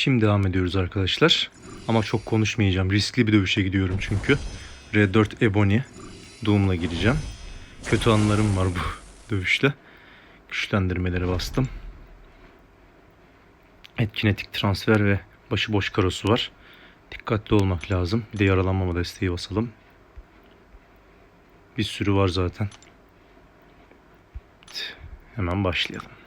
Şimdi devam ediyoruz arkadaşlar. Ama çok konuşmayacağım. Riskli bir dövüşe gidiyorum çünkü. Red 4 Ebony. Doom'la gireceğim. Kötü anlarım var bu dövüşle. Güçlendirmeleri bastım. Etkinetik transfer ve başıboş karosu var. Dikkatli olmak lazım. Bir de yaralanmama desteği basalım. Bir sürü var zaten. Hemen başlayalım.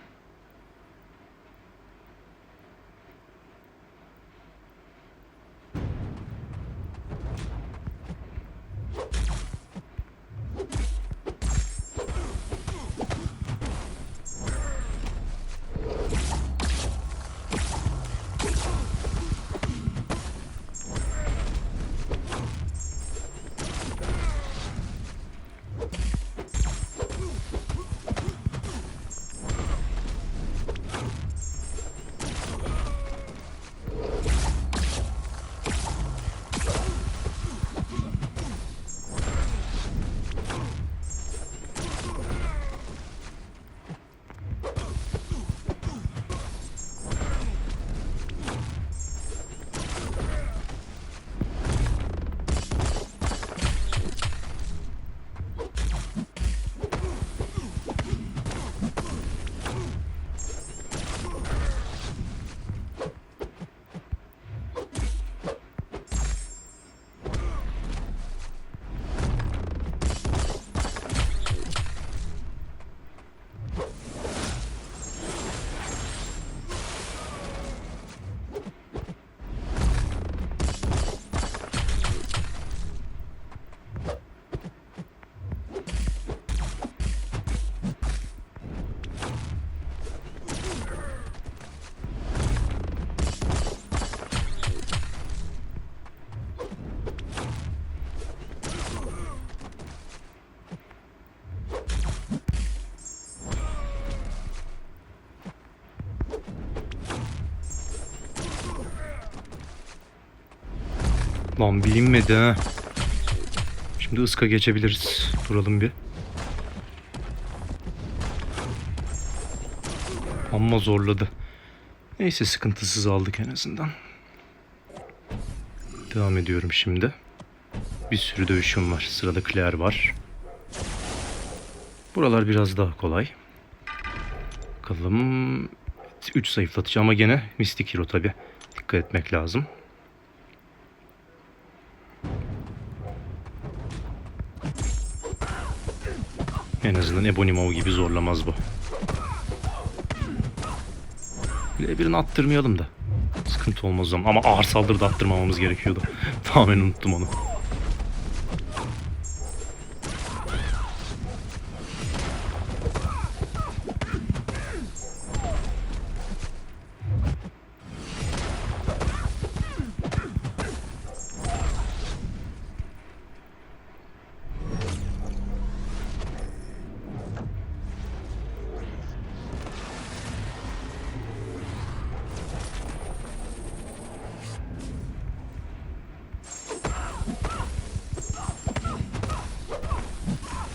Lan bilinmedi ha. Şimdi ıska geçebiliriz. Duralım bir. Amma zorladı. Neyse sıkıntısız aldık en azından. Devam ediyorum şimdi. Bir sürü dövüşüm var. Sırada Claire var. Buralar biraz daha kolay. Bakalım. 3 zayıflatıcı ama gene Mystic Hero tabi. Dikkat etmek lazım. En azından Ebonimov gibi zorlamaz bu. L1'ini attırmayalım da. Sıkıntı olmaz o zaman. Ama ağır saldırı da attırmamamız gerekiyordu. Tamamen unuttum onu.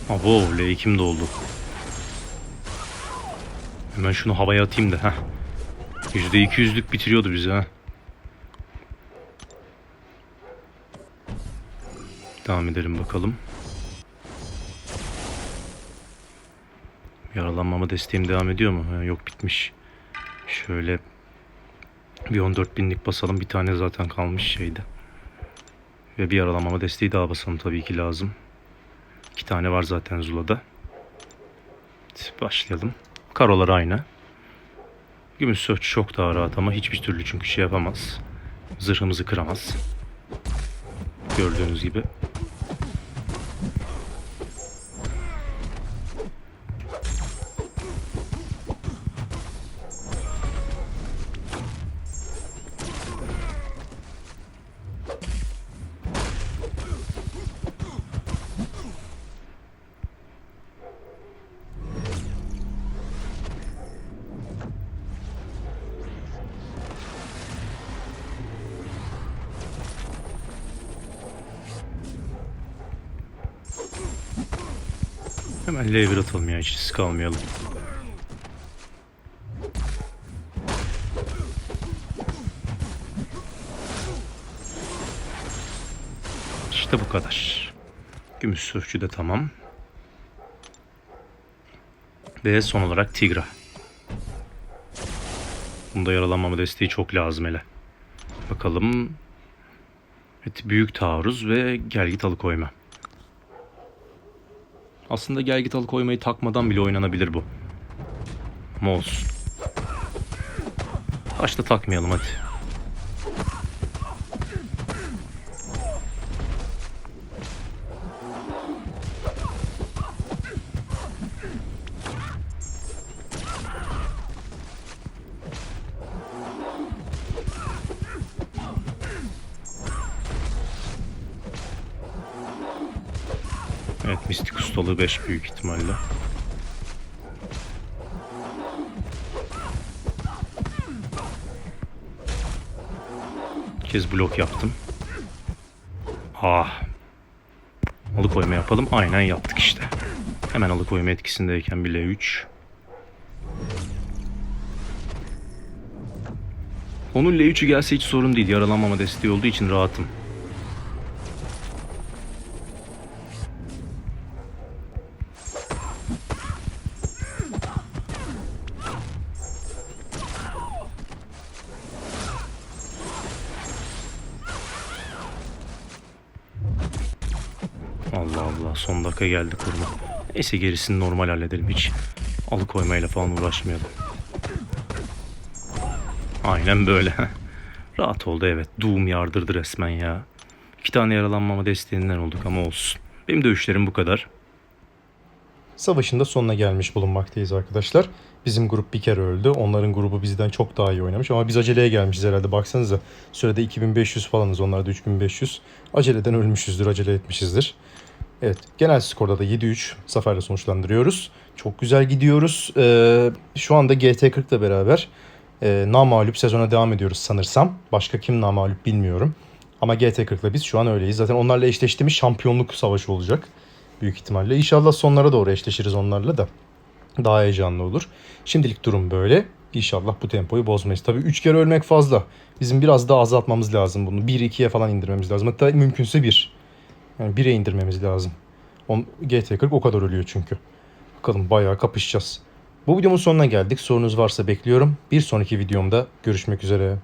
Abo L2'm de oldu. Hemen şunu havaya atayım da. Heh. %200'lük bitiriyordu bizi ha. Devam edelim bakalım. Yaralanmama desteğim devam ediyor mu? Ha, yok bitmiş. Şöyle bir 14 binlik basalım. Bir tane zaten kalmış şeyde. Ve bir yaralanmama desteği daha basalım tabii ki lazım. İki tane var zaten Zula'da. Başlayalım. Karolar aynı. Gümüş Söğüt çok daha rahat ama hiçbir türlü çünkü şey yapamaz. Zırhımızı kıramaz. Gördüğünüz gibi. Hemen L1 atalım ya hiç risk almayalım. İşte bu kadar. Gümüş sörfçü de tamam. Ve son olarak Tigra. Bunda yaralanmama desteği çok lazım hele. Bakalım. Evet, büyük taarruz ve gelgit alıkoyma. Aslında gelgit alıkoymayı takmadan bile oynanabilir bu. Ama olsun. Başta takmayalım hadi. Ustalığı 5 büyük ihtimalle. Kez blok yaptım. Ah. Alıkoyma yapalım. Aynen yaptık işte. Hemen alıkoyma etkisindeyken bile 3. Onun L3'ü gelse hiç sorun değil. Yaralanmama desteği olduğu için rahatım. Dakika geldi kurma. Neyse gerisini normal halledelim hiç. Alıkoymayla falan uğraşmayalım. Aynen böyle. Rahat oldu evet. Doom yardırdı resmen ya. İki tane yaralanmama desteğinden olduk ama olsun. Benim dövüşlerim bu kadar. Savaşın da sonuna gelmiş bulunmaktayız arkadaşlar. Bizim grup bir kere öldü. Onların grubu bizden çok daha iyi oynamış. Ama biz aceleye gelmişiz herhalde. Baksanıza sürede 2500 falanız. Onlar da 3500. Aceleden ölmüşüzdür, acele etmişizdir. Evet, genel skorda da 7-3 zaferle sonuçlandırıyoruz. Çok güzel gidiyoruz. Ee, şu anda GT40 ile beraber e, namalup sezona devam ediyoruz sanırsam. Başka kim namalup bilmiyorum. Ama GT40 ile biz şu an öyleyiz. Zaten onlarla eşleştiğimiz şampiyonluk savaşı olacak. Büyük ihtimalle. İnşallah sonlara doğru eşleşiriz onlarla da. Daha heyecanlı olur. Şimdilik durum böyle. İnşallah bu tempoyu bozmayız. Tabii 3 kere ölmek fazla. Bizim biraz daha azaltmamız lazım bunu. 1-2'ye falan indirmemiz lazım. Hatta mümkünse 1. Yani 1'e indirmemiz lazım. On, GT40 o kadar ölüyor çünkü. Bakalım bayağı kapışacağız. Bu videomun sonuna geldik. Sorunuz varsa bekliyorum. Bir sonraki videomda görüşmek üzere.